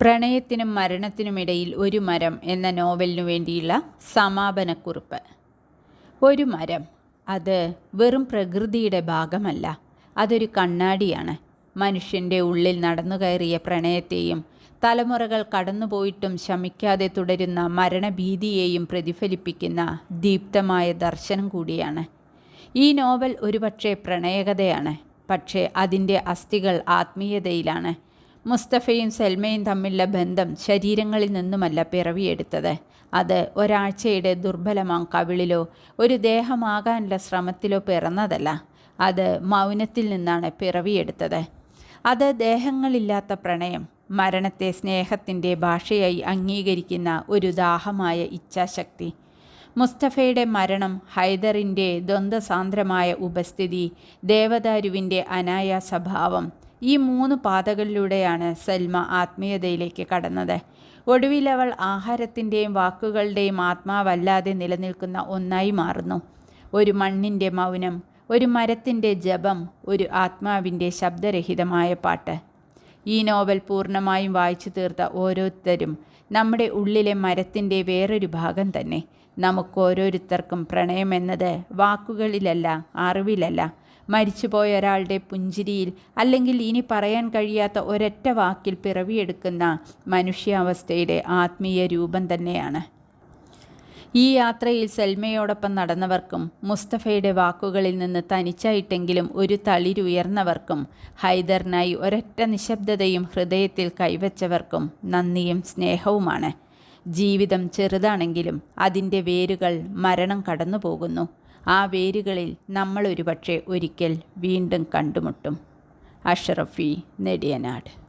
പ്രണയത്തിനും മരണത്തിനുമിടയിൽ ഒരു മരം എന്ന നോവലിനു വേണ്ടിയുള്ള സമാപനക്കുറിപ്പ്. ഒരു മരം അത് വെറും പ്രകൃതിയുടെ ഭാഗമല്ല. അതൊരു കണ്ണാടിയാണ്. മനുഷ്യന്റെ ഉള്ളിൽ നടന്നു കയറിയ പ്രണയത്തെയും തലമുറകൾ കടന്നുപോയിട്ടും ശമിക്കാതെ തുടരുന്ന മരണഭീതിയെയും പ്രതിഫലിപ്പിക്കുന്ന ദീപ്തമായ ദർശനം കൂടിയാണ്. ഈ നോവൽ ഒരുപക്ഷെ പ്രണയകഥയാണ് പക്ഷേ അതിന്റെ അസ്ഥികൾ ആത്മീയതയിലാണ്. മുസ്തഫയും സൽമയും തമ്മിലുള്ള ബന്ധം ശരീരങ്ങളിൽ നിന്നുമല്ല പിറവിയെടുത്തത്. അത് ഒരാഴ്ചയുടെ ദുർബലമാം കവിളിലോ ഒരു ദേഹമാകാനുള്ള ശ്രമത്തിലോ പിറന്നതല്ല. അത് മൗനത്തിൽ നിന്നാണ് പിറവിയെടുത്തത്. അത് ദേഹങ്ങളില്ലാത്ത പ്രണയം മരണത്തെ സ്നേഹത്തിന്റെ ഭാഷയായി അംഗീകരിക്കുന്ന ഒരു ദാഹമായ ഇച്ഛാശക്തി. മുസ്തഫയുടെ മരണം ഹൈദറിന്റെ ദ്വന്ദ്സാന്ദ്രമായ ഉപസ്ഥിതി ദേവദാരുവിന്റെ അനായാസഭാവം ഈ മൂന്ന് പാതകളിലൂടെയാണ് സൽമ ആത്മീയതയിലേക്ക് കടന്നത്. ഒടുവിൽ അവൾ ആഹാരത്തിന്റെയും വാക്കുകളുടെയും ആത്മാവല്ലാതെ നിലനിൽക്കുന്ന ഒന്നായി മാറുന്നു. ഒരു മണ്ണിന്റെ മൗനം ഒരു മരത്തിന്റെ ജപം ഒരു ആത്മാവിന്റെ ശബ്ദരഹിതമായ പാട്ട്. ഈ നോവൽ പൂർണമായും വായിച്ചു തീർത്ത ഓരോരുത്തരും നമ്മുടെ ഉള്ളിലെ മരത്തിന്റെ വേറൊരു ഭാഗം തന്നെ. നമുക്ക് ഓരോരുത്തർക്കും പ്രണയമെന്നത് വാക്കുകളിലല്ല അറിവിലല്ല. മരിച്ചുപോയ ഒരാളുടെ പുഞ്ചിരിയിൽ അല്ലെങ്കിൽ ഇനി പറയാൻ കഴിയാത്ത ഒരൊറ്റ വാക്കിൽ പിറവിയെടുക്കുന്ന മനുഷ്യാവസ്ഥയുടെ ആത്മീയ രൂപം തന്നെയാണ്. ഈ യാത്രയിൽ സെൽമയോടൊപ്പം നടന്നവർക്കും മുസ്തഫയുടെ വാക്കുകളിൽ നിന്ന് തനിച്ചായിട്ടെങ്കിലും ഒരു തളിരുയർന്നവർക്കും ഹൈദറിനായി ഒരൊറ്റ നിശബ്ദതയും ഹൃദയത്തിൽ കൈവച്ചവർക്കും നന്ദിയും സ്നേഹവുമാണ്. ജീവിതം ചെറുതാണെങ്കിലും അതിന്റെ വേരുകൾ മരണം കടന്നു പോകുന്നു ആ വേരുകളിൽ നമ്മൾ ഒരുപക്ഷെ ഒരിക്കൽ വീണ്ടും കണ്ടുമുട്ടും. അഷറഫി നെടിയനാട്.